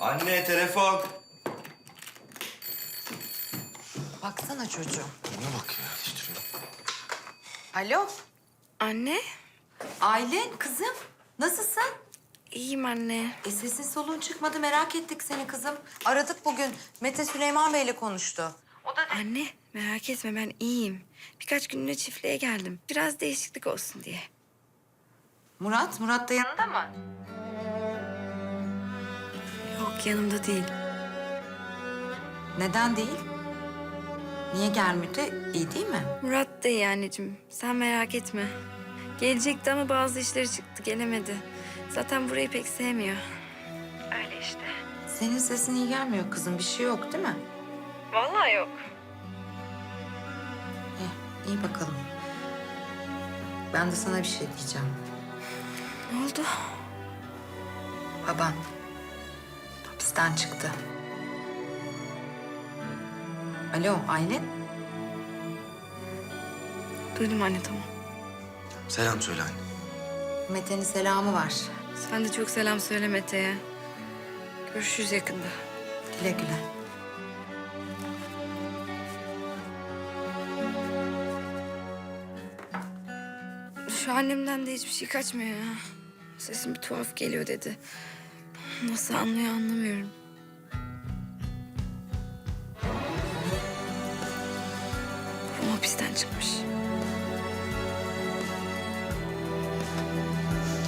Anne telefon. Baksana çocuğum. Bana bak ya değiştiriyor. Alo. Anne, Aylin kızım. Nasılsın? iyiyim anne. E sesin soluğun çıkmadı merak ettik seni kızım. Aradık bugün. Mete Süleyman Bey'le konuştu. Anne, merak etme ben iyiyim. Birkaç günlüğüne çiftliğe geldim. Biraz değişiklik olsun diye. Murat, Murat da yanında mı? Yok, yanımda değil. Neden değil? Niye gelmedi? İyi değil mi? Murat da iyi anneciğim. Sen merak etme. Gelecekti ama bazı işleri çıktı, gelemedi. Zaten burayı pek sevmiyor. Öyle işte. Senin sesin iyi gelmiyor kızım. Bir şey yok değil mi? Vallahi yok. Eh, iyi bakalım. Ben de sana bir şey diyeceğim. Ne oldu? Baban hapisten çıktı. Alo Aylin. Duydum anne tamam. Selam söyle anne. Mete'nin selamı var. Sen de çok selam söyle Mete'ye. Görüşürüz yakında. Güle güle. Şu annemden de hiçbir şey kaçmıyor ya. Sesim bir tuhaf geliyor dedi. Nasıl anlıyor anlamıyorum. Ama hapisten çıkmış.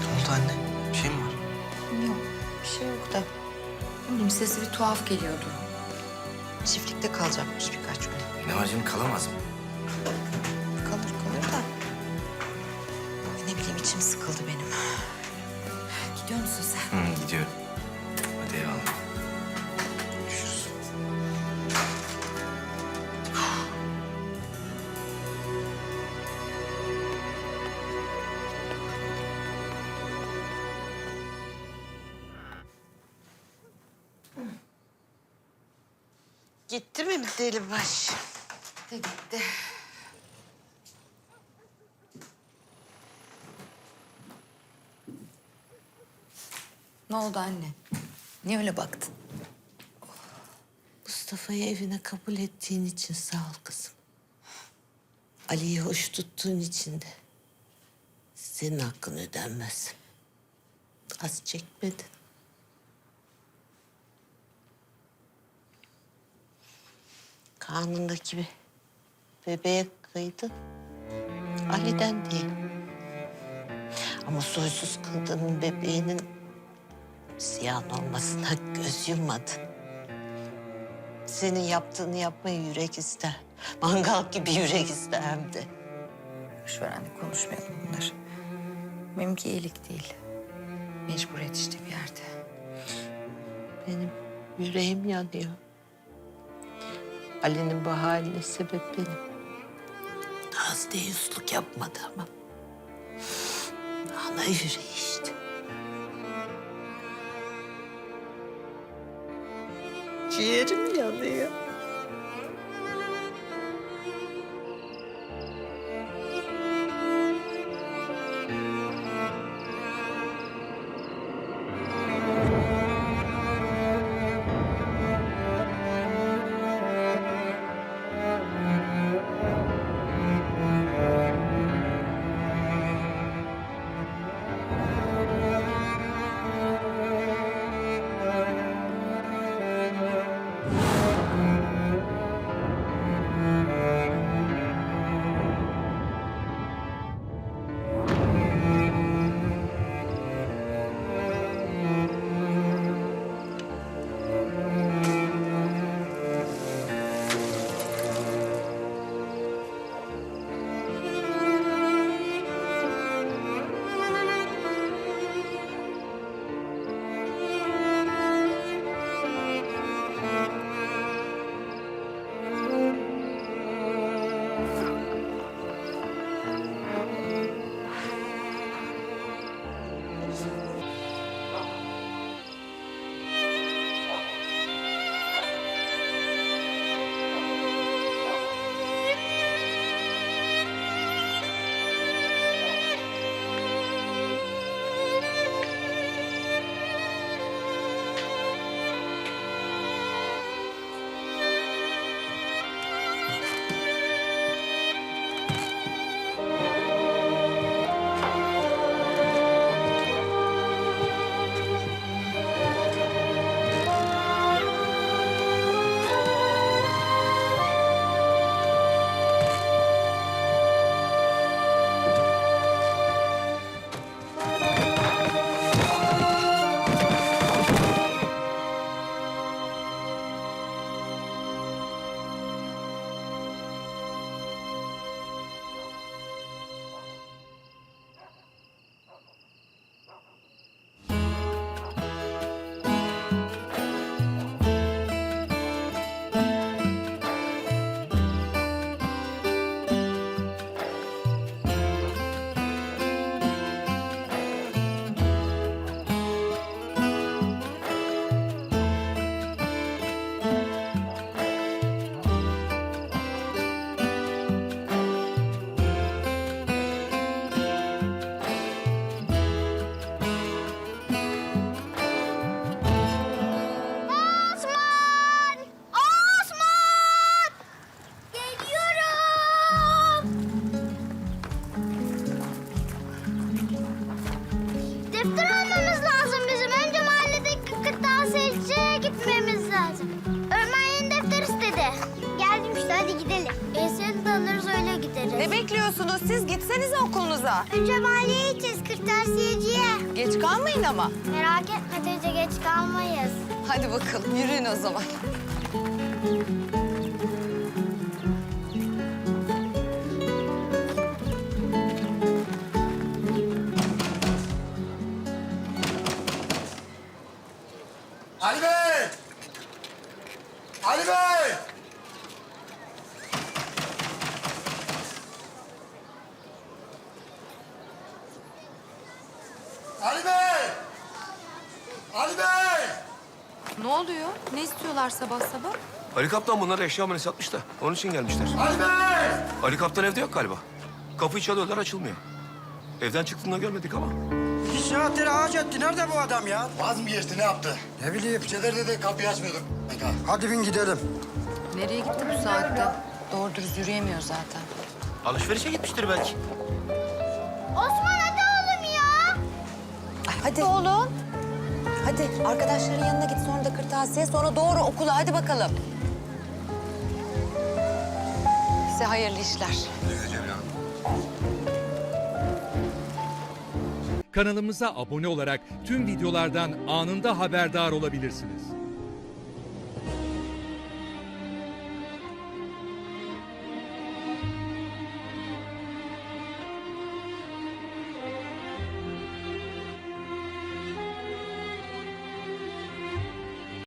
Ne oldu anne? Bir şey mi var? Yok bir şey yok da. Bileyim sesi bir tuhaf geliyordu. Çiftlikte kalacakmış birkaç gün. Ne var canım kalamaz mı? Kalır kalır da. Ne bileyim içim sıkıldı benim. Gidiyor musun sen? Hı, gidiyorum. Gitti mi deli baş? Gitti gitti. Ne oldu anne? Niye öyle baktın? Mustafa'yı evine kabul ettiğin için sağ ol kızım. Ali'yi hoş tuttuğun için de senin hakkın ödenmez. Az çekmedin. Kanundaki bir bebeğe kıydın. Ali'den değil. Ama soysuz kıldığının bebeğinin ziyan olmasına göz yummadın. Senin yaptığını yapmayı yürek ister. Mangal gibi yürek ister hem de. Boş ver anne konuşmayalım bunları. Benimki iyilik değil. Mecburiyet işte bir yerde. Benim yüreğim yanıyor. Ali'nin bu haline sebep benim. Az deyyusluk yapmadı ama. Ana yüreği işte. Ciğerim yanıyor. Bekliyorsunuz siz? Gitsenize okulunuza. Önce mahalleye gideceğiz kırtasiyeciye. Geç kalmayın ama. Merak etme teyze geç kalmayız. Hadi bakalım yürüyün o zaman. Ali Bey! Ali Bey! Ali Bey! Ali Bey! Ne oluyor? Ne istiyorlar sabah sabah? Ali Kaptan bunlara eşya amelesi satmış da onun için gelmişler. Ali Bey! Ali Kaptan evde yok galiba. Kapıyı çalıyorlar açılmıyor. Evden çıktığında görmedik ama. Bir saattir ağaç etti. Nerede bu adam ya? Vaz mı geçti ne yaptı? Ne bileyim. Geceleri de kapıyı açmıyorduk. Hadi bin gidelim. Nereye gitti bu saatte? Doğru dürüst yürüyemiyor zaten. Alışverişe gitmiştir belki. Osman hadi oğlum ya. Hadi. Oğlum. Hadi arkadaşların yanına git sonra da kırtasiye sonra doğru okula hadi bakalım. Size hayırlı işler. Kanalımıza abone olarak tüm videolardan anında haberdar olabilirsiniz.